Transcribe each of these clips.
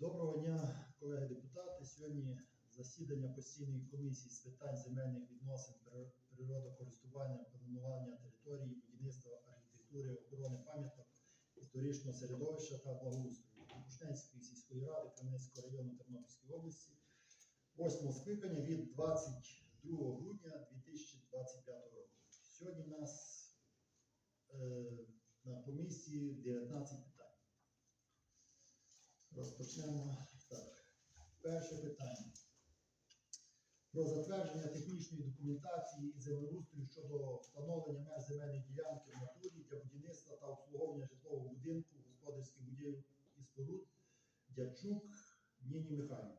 Доброго дня, колеги депутати. Сьогодні засідання постійної комісії з питань земельних відносин, прир- природокористування, планування території, будівництва, архітектури, охорони пам'яток, історичного середовища та благоустрою Кушненської сільської ради Кременецького району Тернопільської області, восьмого скликання від 22 грудня 2025 року. Сьогодні у нас е, на комісії 19 питань. Розпочнемо так. Перше питання. Про затвердження технічної документації і землеустрою щодо встановлення меж земельної ділянки в натурі для будівництва та обслуговування житлового будинку, господарських будівель і споруд Дячук Ніні Михайлівні.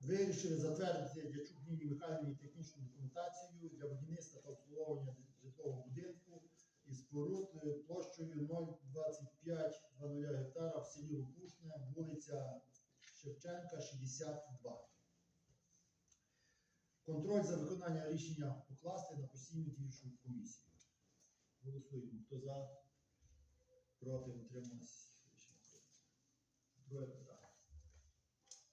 Вирішили затвердити Дячук Ніні Михайлівні технічну документацію для будівництва та обслуговування житлового будинку споруд е, площею 0,2500 гектара в селі Лукушне, вулиця Шевченка, 62. Контроль за виконання рішення покласти на постійну діючу комісію. Голосуємо. Хто за? Проти утрималось рішення. Друге питання.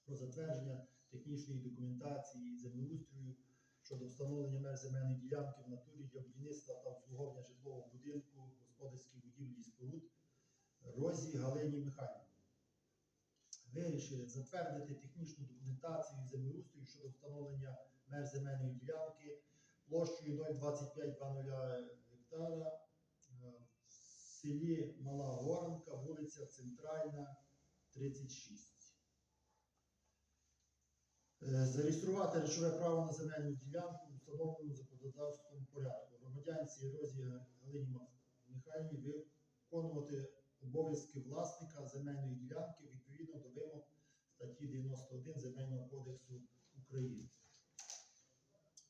Про затвердження технічної документації землеустрою щодо встановлення меж земельної ділянки в натурі для будівництва та обслуговування житлового будинку, господарських будівлі і споруд Розі Галині Михайлівні. Вирішили затвердити технічну документацію землеустрою щодо встановлення меж земельної ділянки площею 0,2500 гектара е, в селі Мала Горанка, вулиця Центральна, 36. Е, Зареєструвати речове право на земельну ділянку в встановленому законодавством порядку. Громадянці Розі Галині Михайлівні виконувати обов'язки власника земельної ділянки відповідно до вимог статті 91 Земельного кодексу України.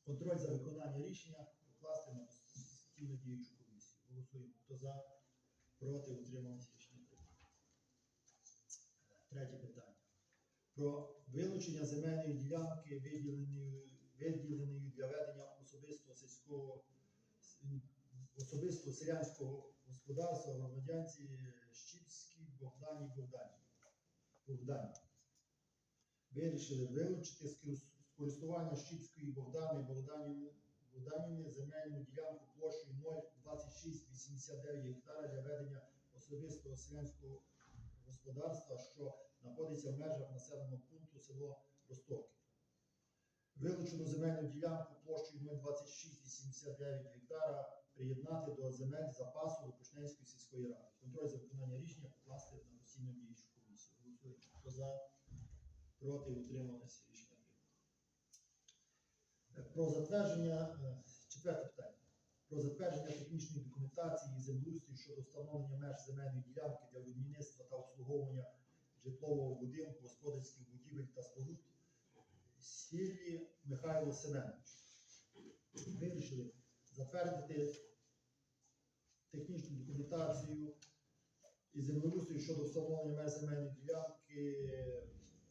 Контроль за виконання рішення покласти на постійно діючу комісію. Голосуємо. Хто за, проти, утрималися рішення прийнято. Третє питання. Про вилучення земельної ділянки, виділеної, для ведення особистого сільського особистого селянського господарства громадянці Щіпській Богдані Богдані. Богдані. Вирішили вилучити з користування Щіпської Богдани Богдані Богданівни земельну ділянку площею 02689 гектара для ведення особистого селянського господарства, що знаходиться в межах населеного пункту село Ростовки. Вилучену земельну ділянку площею 02689 гектара приєднати до земель запасу Лопушненської сільської ради. Контроль за виконання рішення покласти на постійну діючу комісію. Голосуємо. Хто за, проти, утрималися рішення прийнято. Е, Про затвердження, е, четверте питання. Про затвердження технічної документації і землеустрою щодо встановлення меж земельної ділянки для будівництва та обслуговування житлового будинку, господарських будівель та споруд Сіллі Михайло Семенович. Вирішили затвердити технічну документацію і землеустрою щодо встановлення меж земельної ділянки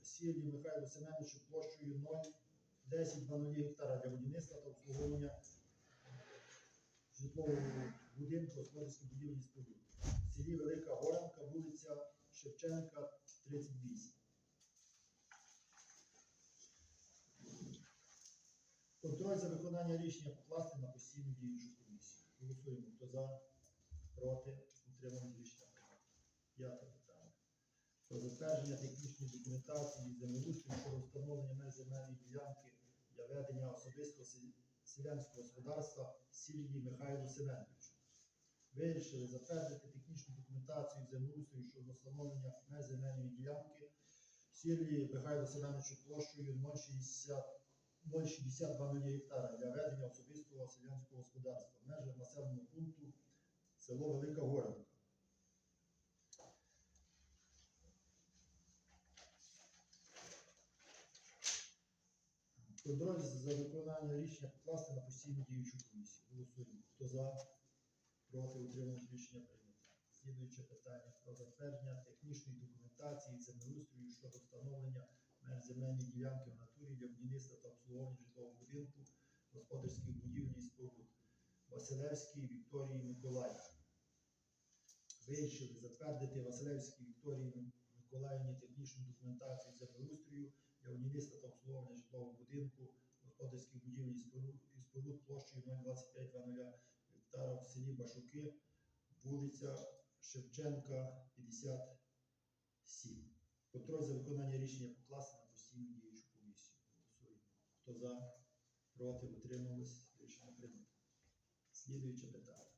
Сіллі Михайло Семеновичу площею 0,10 гектара для будівництва та обслуговування житлового будинку, господарських будівель і споруд. В селі Велика Горанка, вулиця Шевченка, 38. Контроль за виконання рішення покласти на постійну діючу комісію. Голосуємо. Хто за, проти, утримані рішення. П'яте питання. Про затвердження технічної документації землеустрою щодо встановлення меж земельної ділянки для ведення особистого сел- селянського господарства Сільвії Михайлу Семеновичу. Вирішили затвердити технічну документацію землеустрою щодо встановлення меж земельної ділянки Сільвії Михайлу Семеновичу площею 0,62 гектара для ведення особистого селянського господарства в межах населеного пункту село Велика Горанка. Контроль за виконання рішення покласти на постійну діючу комісію. Голосуємо. Хто за, проти, утримують рішення прийнято. Слідуюче питання про затвердження технічної документації землеустрою щодо встановлення меж земельної ділянки в натурі для будівництва та обслуговування житлового будинку, господарських будівель і споруд Василевській Вікторії Миколаївні. Вирішили затвердити Василевській Вікторії ухвалення технічної документації землеустрою для будівництва та обслуговування житлового будинку, господарських будівель і споруд, площею 02500 гектара в селі Башуки, вулиця Шевченка, 57. Контроль за виконання рішення покласти на постійну діючу комісію. Голосуємо. Хто за, проти, утримались, рішення прийнято. Слідуюче питання.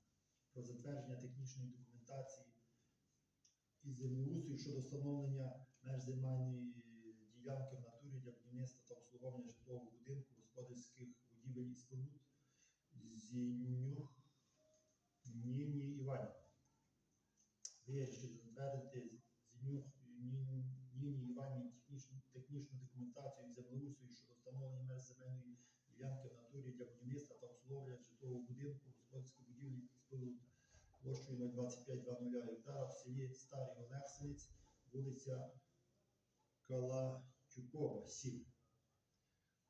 Про затвердження технічної документації і землеустрою щодо встановлення меж земельної ділянки в натурі для будівництва та обслуговування житлового будинку, господарських будівель і споруд Зінюх Ніні Іванівні. Вирішили затвердити Зінюх Ні- Ніні Іванівні технічну, технічну документацію і землеустрою щодо встановлення меж земельної ділянки в натурі для будівництва та обслуговування житлового будинку, господарських будівель і споруд площею 02500 гектара в Старий Олексинець, вулиця Калачукова, 7.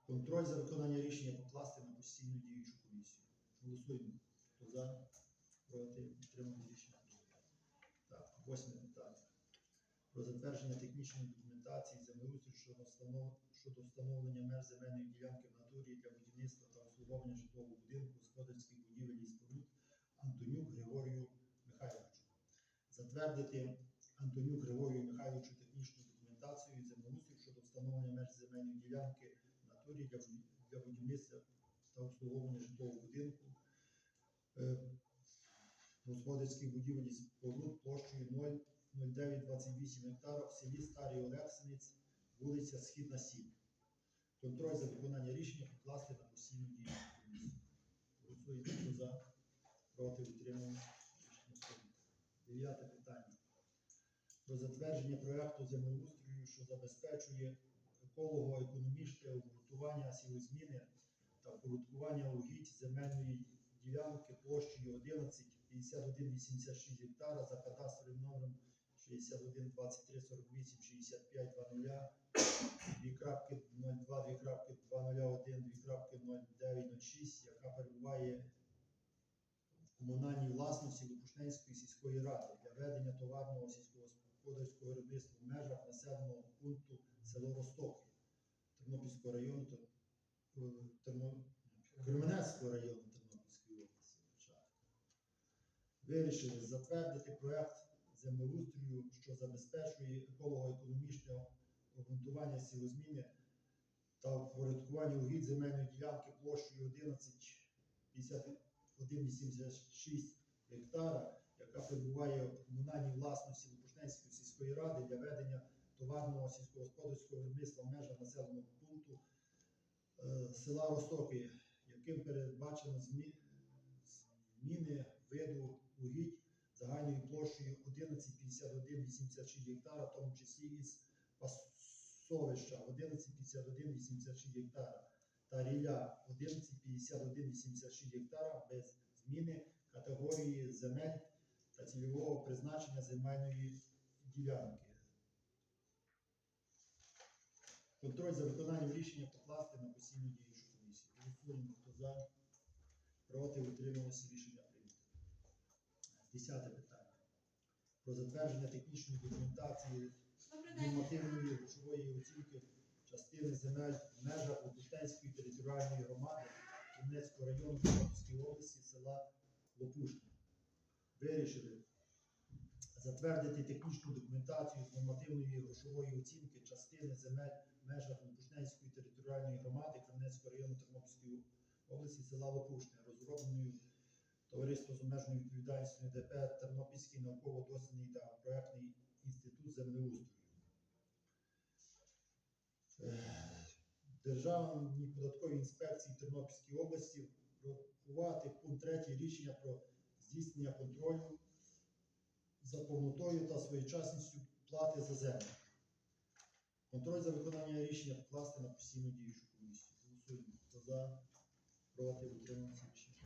Контроль за виконання рішення покласти на постійну діючу комісію. Голосуємо. Хто за, проти, підтримали рішення. Так, восьме питання. Про затвердження технічної документації землеустрою щодо щодо встановлення меж земельної ділянки в натурі для будівництва та обслуговування житлового будинку, господарських будівель і споруд Антонюк Григорію Михайловичу. Затвердити Антонюк Григорію Михайловичу технічну документацію і землеустрою щодо встановлення меж земельної ділянки в натурі для, для будівництва та обслуговування житлового будинку, е, господарських будівель і споруд площею 0,0928 гектара в селі Старий Олексинець, вулиця Східна 7. Контроль за виконання рішення покласти на постійну дію. Голосуємо за, проти, утримання. Дев'яте питання. Про затвердження проекту землеустрою, що забезпечує еколого-економічне обґрунтування сівозміни та впорядкування угідь земельної ділянки площею 11 5186 гектара за кадастровим номером 61 23 48 65 00 2.02, 2.201, 2.0906, яка перебуває в комунальній власності Лопушненської сільської ради для ведення товарного сільськогосподарського виробництва в межах населеного пункту село Ростоки Тернопільського району Терно... Кременецького району Тернопільської області. Вирішили затвердити проект землеустрою, що забезпечує еколого-економічне обґрунтування сілозміни та впорядкування угідь земельної ділянки площею 11,5186 гектара, яка перебуває в комунальній власності Лопушненської сільської ради для ведення товарного сільськогосподарського виробництва в межах населеного пункту е, села Ростоки, яким передбачено змі- зміни виду угідь загальною площею 11,5186 гектара, в тому числі із пасовища 11,5186 гектара та рілля 11,5186 гектара без зміни категорії земель та цільового призначення земельної ділянки. Контроль за виконанням рішення покласти на постійну діючу комісію. Голосуємо, хто за, проти, утрималося, рішення прийнято. Десяте питання. Про затвердження технічної документації нормативної грошової оцінки частини земель в межах Лопушненської територіальної громади Донецького району Тернопільської області села Лопушне. Вирішили затвердити технічну документацію з нормативної грошової оцінки частини земель в межах Лопушненської територіальної громади Кремнецького району Тернопільської області села Лопушне, розробленою Товариство з обмеженою відповідальністю ДП Тернопільський науково-дослідний та проектний інститут землеустрою. Е, Державній податковій інспекції Тернопільської області врахувати пункт 3 рішення про здійснення контролю за повнотою та своєчасністю плати за землю. Контроль за виконання рішення покласти на постійну діючу комісію. Голосуємо. За, проти, утримався рішення.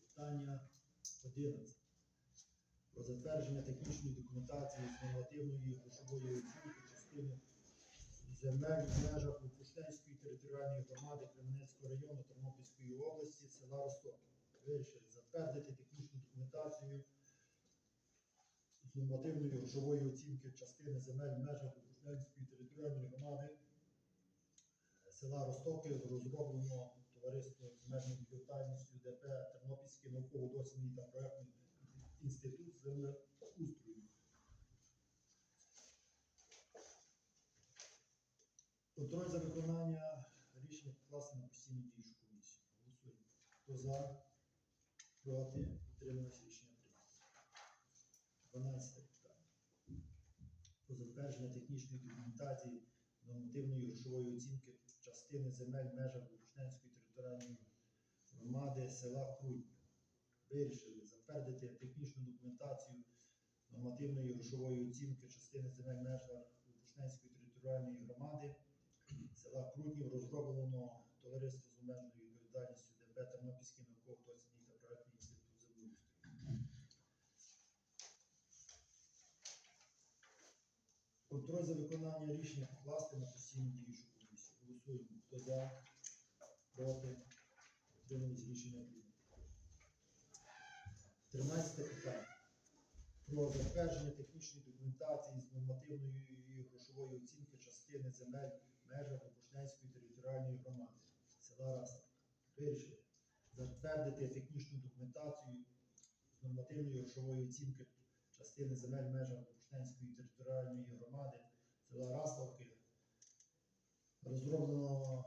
Питання 11. Про затвердження технічної документації з нормативної грошової оцінки частини земель в межах Лопушненської територіальної громади Кременецького району Тернопільської області, села Росток. Вирішили затвердити технічну документацію з нормативної грошової оцінки частини земель в межах Богуславської територіальної громади е, села Ростоки розроблено товариство з обмеженою відповідальністю ДП Тернопільський науково-дослідний та проектний інститут землеустрою. Контроль за виконання рішення покласти на постійну діючу комісію. Голосуємо. Хто за? Проти? Утрималось рішення прийнято. 12 питання. Про затвердження технічної документації нормативної грошової оцінки частини земель в межах Богушненської територіальної громади села Крутня. Вирішили затвердити технічну документацію нормативної грошової оцінки частини земель в межах Богушненської територіальної громади села Крутнів розроблено товариство з обмеженою відповідальністю ДП Тернопільський науково-дослідний та проектний інститут землеустрою. Контроль за виконання рішення покласти на постійну діючу комісію. Голосуємо. Хто за? Проти? Утримались рішення прийнято. 13 питання. Про затвердження технічної документації з нормативної і грошової оцінки частини земель в межах Опушненської територіальної громади села Раса. Вирішили затвердити технічну документацію з нормативної грошової оцінки частини земель в межах Опушненської територіальної громади села Раславки. Розроблено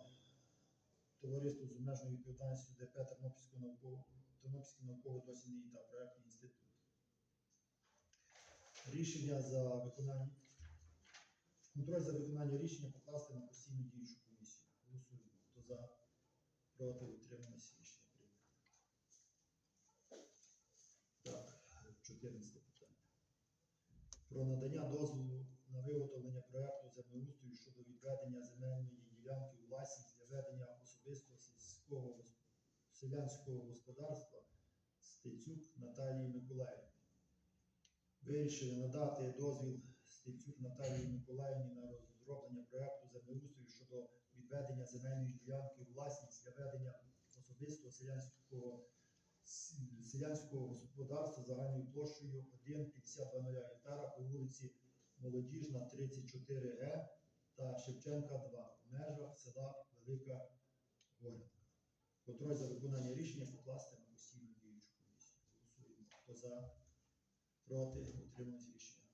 товариство з обмеженою відповідальністю ДП Тернопільського науково Тернопільський науково-дослідний та проектний інститут. Рішення за виконання. Контроль за виконання рішення покласти на постійну діючу комісію. Голосуємо. Хто за, проти, утрималися, рішення прийнято. Так, 14 питання. Про надання дозволу на виготовлення проекту землеустрою щодо відведення земельної ділянки у власність для ведення особистого сільського селянського господарства Стецюк Наталії Миколаївні. Вирішили надати дозвіл Стецюк Наталії Миколаївні на розроблення проекту землеустрою щодо відведення земельної ділянки у власність для ведення особистого селянського с- селянського господарства загальною площею 1,52 гектара по вулиці Молодіжна, 34 Г та Шевченка 2 в межах села Велика Горянка. Контроль за виконання рішення покласти на постійну діючу комісію. Голосуємо. Хто за, проти, утримується рішення.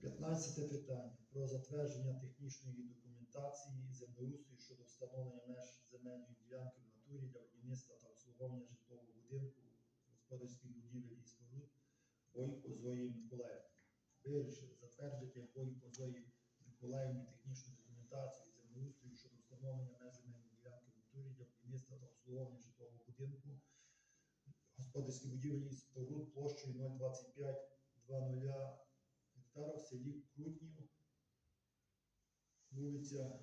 15 питання про затвердження технічної документації землеустрою щодо встановлення меж земельної ділянки в натурі для будівництва та обслуговування житлового будинку, господарських будівель і споруд Бойко Зої Миколаївни. Вирішили затвердити Бойко Зої Миколаївні технічну документацію землеустрою щодо встановлення меж земельної ділянки в натурі для будівництва та обслуговування житлового будинку, господарських будівель і споруд площею 02520 гектара в селі Крутнів, вулиця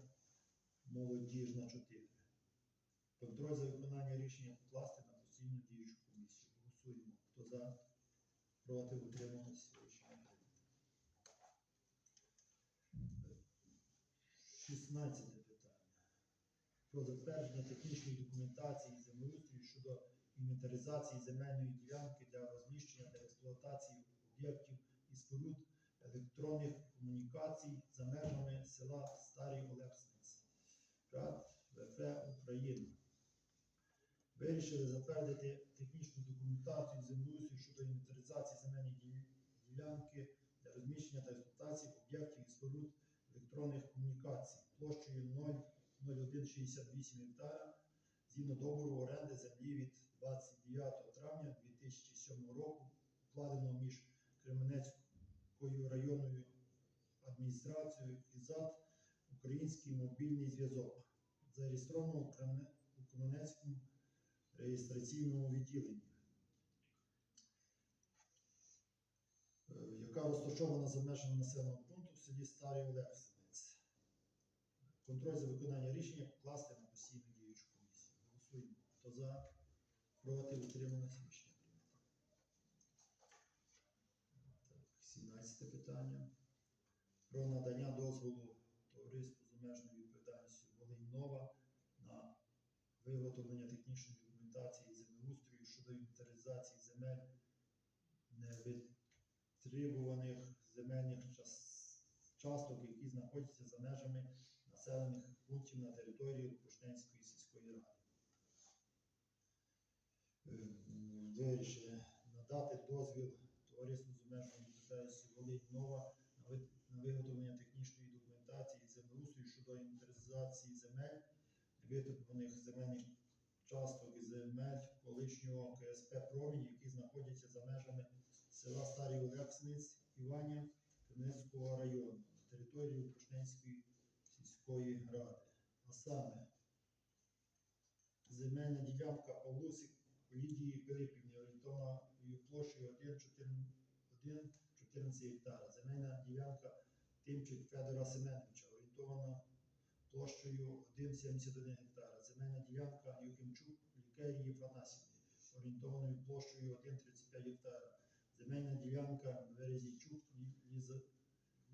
Молодіжна, 4. Контроль за виконання рішення покласти на постійну діючу комісію. Голосуємо. Хто за? Проти утрималися рішення 16 питання. Про затвердження технічної документації землеустрою щодо інвентаризації земельної ділянки для розміщення та експлуатації об'єктів і споруд електронних комунікацій за межами села Старий Олексинець, ПРАТ ВФ Україна. Вирішили затвердити технічну документацію землеустрою щодо інвентаризації земельної ділянки для розміщення та експлуатації об'єктів і споруд електронних комунікацій площею 0,0168 гектара згідно договору оренди землі від 29 травня 2007 року, укладеного між Кременецькою районною адміністрацією і ЗАД Український мобільний зв'язок, зареєстровано у Кременецькому реєстраційному відділенні, е, яка розташована за межами населеного пункту в селі Старий Олексинець. Контроль за виконання рішення покласти на постійну діючу комісію. Голосуємо. Хто за, проти, утрималися рішення прийнято. Так, 17 питання. Про надання дозволу товариству з обмеженою відповідальністю Волинь Нова на виготовлення технічної документації землеустрою щодо інвентаризації земель невитребуваних земельних часток, які знаходяться за межами населених пунктів на території Рукошненської сільської ради. Е, Вирішили надати дозвіл товариству з обмеженою відповідальністю Волинь Нова на виготовлення технічної документації землеустрою щодо інвентаризації земель, витребуваних земельних часток і земель колишнього КСП Промінь, які знаходяться за межами села Старий Олексниць Іванів Кременецького району на території Рукошненської сільської ради. А саме земельна ділянка Павлусик Лідії Пилипівні орієнтовною площею 1,14 гектара. Земельна ділянка Тимчик Федора Семеновича орієнтована площею 1,71 гектара. Земельна ділянка Юхимчук Лікерії Фанасівни орієнтованою площею 1,35 гектара. Земельна ділянка Березійчук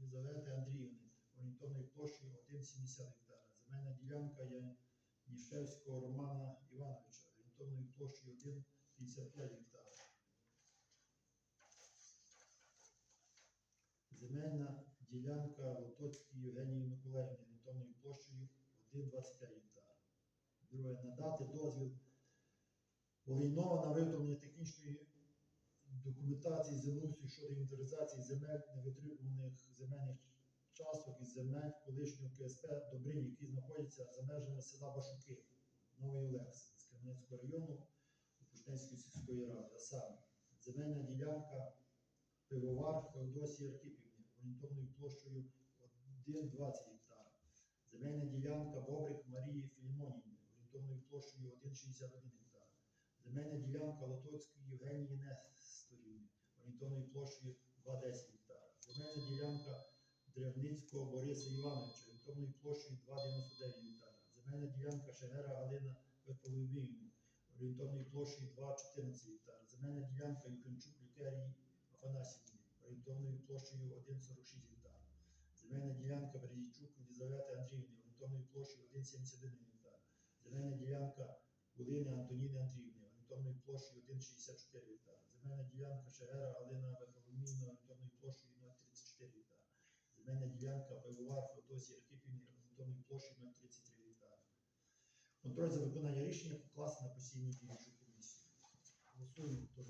Лізавети Андріївни орієнтовною площею 1,70 гектара. Земельна ділянка Янішевського Романа Івановича орієнтовною площею 1,55 гектара. Земельна ділянка Лотоцькій Євгенії Миколаївни орієнтовною площею 1,25 гектара. Друге, надати дозвіл Волейнова на виготовлення технічної документації землеустрою щодо інвентаризації земель невитребуваних земельних часток із земель колишнього КСП Добринь, які знаходяться за межами села Башуки, Новий Олекс з Кременецького району Пушненської сільської ради. А саме земельна ділянка пивовар Феодосії Архипівні орієнтовною площею 1,20 гектара. Земельна ділянка Бобрик Марії Філімонівни орієнтовною площею 1,61 гектара. Земельна ділянка Лотоцької Євгенії Несторівни орієнтовною площею 2,10 гектара. Земельна ділянка Древницького Бориса Івановича орієнтовною площею 2,99 гектара. Земельна ділянка Шегера Галина Варфоломіївни орієнтовною площею 2,14 гектара. Земельна ділянка Юхимчук Лікерії Афанасівні орієнтовною площею 1,46 гектара. Земельна ділянка Березійчук Лізавети Андріївни орієнтовною площею 1,71 гектар. Земельна ділянка Гулини Антоніни Андріївни орієнтовною площею 1,64 гектара. Земельна ділянка Шегера Галина Варфоломіївна орієнтовною площею 0,34 гектара. Земельна ділянка Пивовар Феодосії Архипівни орієнтовною площею 0,33 гектара. Контроль за виконання рішення покласти на постійну діючу комісію. Голосуємо, хто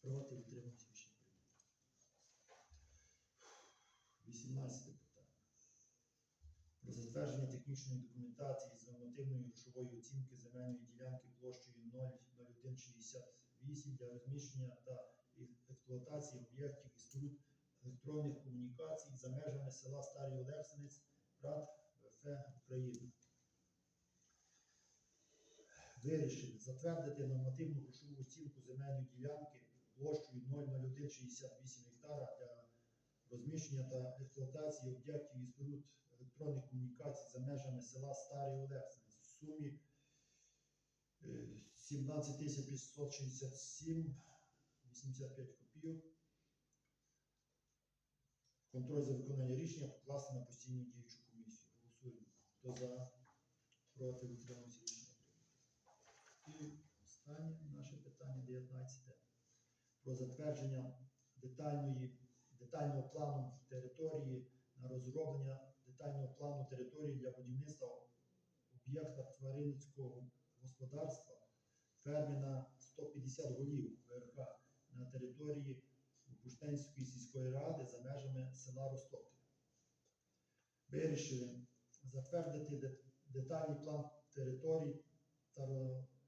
проти, утримався рішення прийнято. 18 питання. Про затвердження технічної документації з нормативної грошової оцінки земельної ділянки площею 0,0168 для розміщення та експлуатації об'єктів і споруд електронних комунікацій за межами села Старий Олексинець, ПРАТ ВФ України. Вирішили затвердити нормативну грошову оцінку земельної ділянки площею 00168 гектара для розміщення та експлуатації об'єктів і споруд електронних комунікацій за межами села Старий Олексинець в сумі е, 17 567 85 копійок. Контроль за виконання рішення покласти на постійну діючу комісію. Голосуємо. Хто за, проти, утримався рішення прийнято. І останнє наше питання 19. Про затвердження детальної, детального плану території на розроблення детального плану території для будівництва об'єкта тваринницького господарства ферми на 150 голів ВРХ на території Пуштенської сільської ради за межами села Росток. Вирішили затвердити детальний план територій та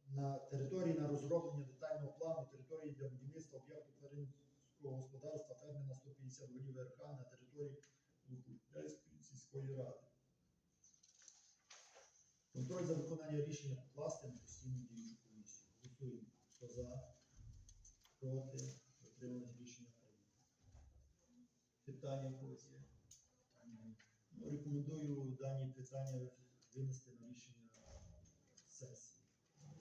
на території на розроблення детального плану території для будівництва об'єкту тваринського господарства ферми на 150 голів РК на території Лукушківської сільської ради. Контроль за виконання рішення покласти на постійну діючу комісію. Голосуємо. Хто за, проти, отримали рішення прийнято. Питання в когось є? Ну, рекомендую дані питання винести на рішення сесії. На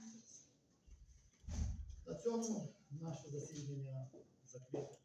сесії. На цьому наше засідання закрите.